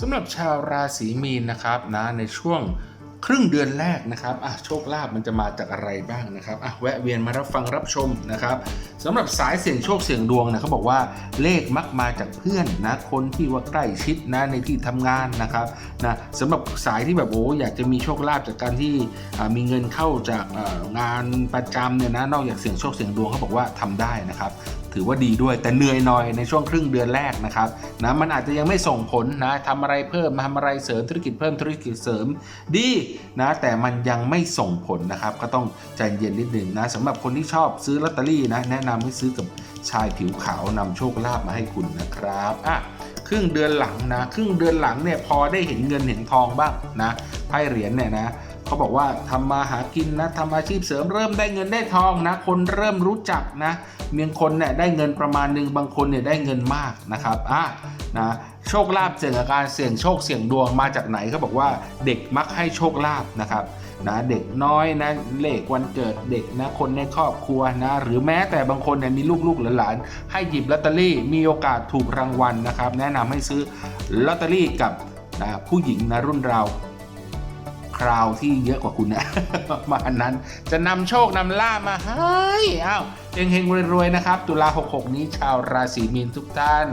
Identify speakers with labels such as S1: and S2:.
S1: สำหรับชาวราศีมีนนะครับนะในช่วงครึ่งเดือนแรกนะครับอะโชคลาภมันจะมาจากอะไรบ้างนะครับอะแวะเวียนมารับฟังรับชมนะครับสำหรับสายเสี่ยงโชคเสี่ยงดวงนะเขาบอกว่าเลขมักมาจากเพื่อนนะคนที่ว่าใกล้ชิดนะในที่ทำงานนะครับนะสำหรับสายที่แบบโอ้อยากจะมีโชคลาภจากการที่มีเงินเข้าจากงานประจำเนี่ยนะนอกจากเสี่ยงโชคเสี่ยงดวงเขาบอกว่าทำได้นะครับ ถือว่าดีด้วยแต่เหนื่อยหน่อยในช่วงครึ่งเดือนแรกนะครับนะมันอาจจะยังไม่ส่งผลนะทำอะไรเพิ่มทำอะไรเสริมธุรกิจเพิ่มธุรกิจเสริมดีนะแต่มันยังไม่ส่งผลนะครับ ก็ต้องใจเย็นนิดหนึ่งนะสำหรับคนที่ชอบซื้อลอตเตอรี่นะแนะนำให้ซื้อกับชายผิวขาวนำโชคลาภมาให้คุณนะครับอะครึ่งเดือนหลังนะ ครึ่งเดือนหลังเนี่ยพอได้เห็นเงินเห็นทองบ้างนะไพ่เหรียญเนี่ยนะ เขาบอกว่าทำมาหากินนะทำอาชีพเสริมเริ่มได้เงินได้ทองนะ คนเริ่มรู้จักนะเมียงคนเนี่ยได้เงินประมาณหนึ่งบางคนเนี่ยได้เงินมากนะครับอะนะโชคลาภเสี่ยงกับการเสี่ยงโชคเสี่ยงดวงมาจากไหนเขาบอกว่าเด็กมักให้โชคลาภนะครับนะเด็กน้อยนะเลขวันเกิดเด็กนะคนในครอบครัวนะหรือแม้แต่บางคนเนี่ยมีลูกๆหลานๆให้หยิบลอตเตอรี่มีโอกาสถูกรางวัลนะครับ แนะนำให้ซื้อลอตเตอรี่กับนะผู้หญิงนะรุ่นเรา คราวที่เยอะกว่าคุณนะประมาณนั้นจะนำโชคนำล่ามาให้อ้าวเฮงๆรวยๆนะครับ ตุลา 66 นี้ชาวราศีมีนทุกท่าน